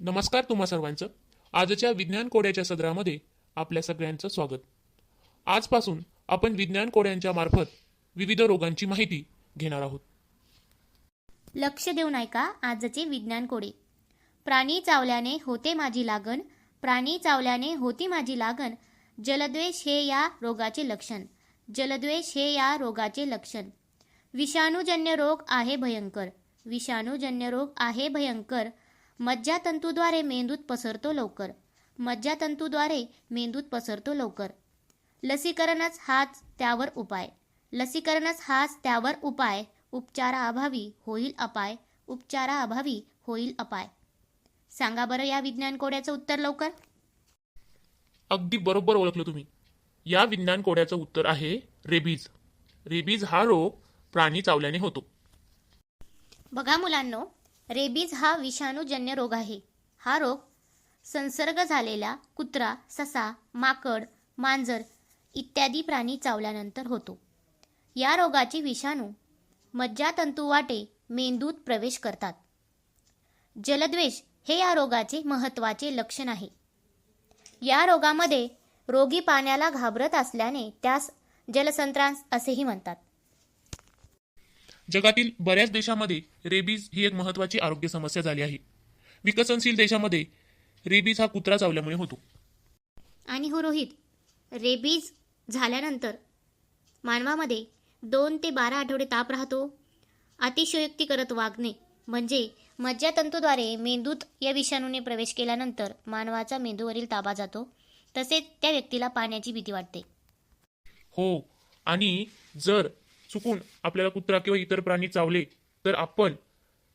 नमस्कार तुम्हा सर्वांचं. आजच्या विज्ञान कोड्याच्या सदरामध्ये आपल्या सगळ्यांचं स्वागत. आजपासून आपण विज्ञान कोड्यांच्या मार्फत विविध रोगांची माहिती घेणार आहोत. लक्ष देऊन ऐका आजचे विज्ञान कोडे. प्राणी चावल्याने होते माझी लागण प्राणी चावल्याने होती माझी लागण जलद्वेष हे या रोगाचे लक्षण जलद्वेष हे या रोगाचे लक्षण. विषाणूजन्य रोग आहे भयंकर विषाणूजन्य रोग आहे भयंकर मज्जातंतूद्वारे मेंदूत पसरतो लवकर. मज्जातंतूद्वारे मेंदूत पसरतो लवकर. लसीकरणच हाच त्यावर उपाय. लसीकरणच हाच त्यावर उपाय. उपचाराअभावी होईल अपाय. उपचाराअभावी होईल अपाय. सांगा बरं या विज्ञान कोड्याचं उत्तर लवकर. अगदी बरोबर ओळखलं तुम्ही. या विज्ञान कोड्याचं उत्तर आहे रेबीज. रेबीज हा रोग प्राणी चावल्याने होतो. बघा मुलांनो रेबीज हा विषाणूजन्य रोग आहे. हा रोग संसर्ग झालेला कुत्रा ससा माकड मांजर इत्यादी प्राणी चावल्यानंतर होतो. या रोगाचे विषाणू मज्जातंतुवाटे मेंदूत प्रवेश करतात. जलद्वेष हे या रोगाचे महत्त्वाचे लक्षण आहे. या रोगामध्ये रोगी पाण्याला घाबरत असल्याने त्यास जलसंत्रांस असेही म्हणतात. जगातील बऱ्याच देशांमध्ये रेबीज ही एक महत्वाची आरोग्य समस्या झाली आहे. विकसनशील देशामध्ये रेबीज हा कुत्रा चावल्यामुळे होतो. आणि हो रोहित रेबीज झाल्यानंतर मानवामध्ये दोन ते बारा आठवडे ताप राहतो अतिशयोक्ती करत वागणे म्हणजे मज्जातंतूद्वारे मेंदूत या विषाणूने प्रवेश केल्यानंतर मानवाचा मेंदूवरील ताबा जातो तसेच त्या व्यक्तीला पाण्याची भीती वाटते. हो आणि जर चुकून आपल्याला कुत्रा किंवा इतर प्राणी चावले तर आपण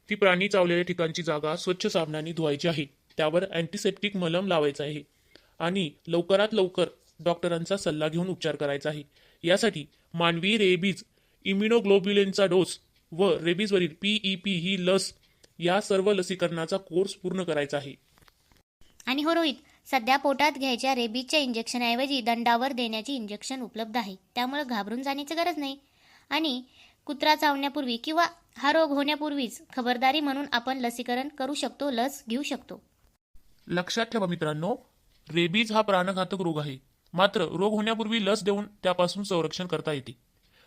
ती प्राणी चावलेल्या ठिकाणची जागा स्वच्छ साबणाने धुवायची आहे. त्यावर अँटीसेप्टिक मलम लावायचा आहे आणि लवकरात लवकर डॉक्टरांचा सल्ला घेऊन उपचार करायचा आहे. यासाठी मानवी रेबीज इम्युनोग्लोब्युलिनचा डोस व रेबीजवरील पीई पी ही लस या सर्व लसीकरणाचा कोर्स पूर्ण करायचा आहे. आणि हो रोहित सध्या पोटात घ्यायच्या रेबीजच्या इंजेक्शनऐवजी दंडावर देण्याची इंजेक्शन उपलब्ध आहे. त्यामुळे घाबरून जाण्याची गरज नाही. आणि कुत्रा चावण्यापूर्वी किंवा हा रोग होण्यापूर्वीच खबरदारी म्हणून आपण लसीकरण करू शकतो लस घेऊ शकतो. लक्षात ठेवा मित्रांनो रेबीज हा प्राणघातक रोग आहे. मात्र रोग होण्यापूर्वी लस देऊन त्यापासून संरक्षण करता येते.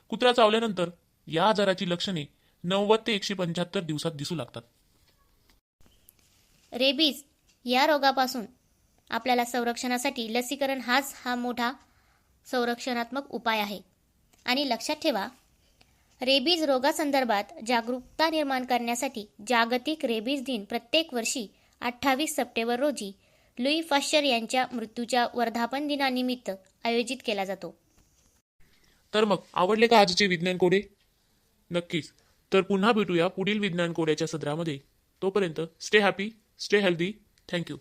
कुत्रा चावल्यानंतर या आजाराची लक्षणे नव्वद ते एकशे पंच्याहत्तर दिवसात दिसू लागतात. रेबीज या रोगापासून आपल्याला संरक्षणासाठी लसीकरण हाच हा मोठा संरक्षणात्मक उपाय आहे. आणि लक्षात ठेवा रेबीज रोगासंदर्भात जागरूकता निर्माण करण्यासाठी जागतिक रेबीज दिन प्रत्येक वर्षी अठ्ठावीस सप्टेंबर रोजी लुई फाश्चर यांच्या मृत्यूच्या वर्धापन दिनानिमित्त आयोजित केला जातो. तर मग आवडले का आजचे विज्ञान कोडे? नक्कीच. तर पुन्हा भेटूया पुढील विज्ञान कोड्याच्या सदरामध्ये. तोपर्यंत stay happy stay healthy thank you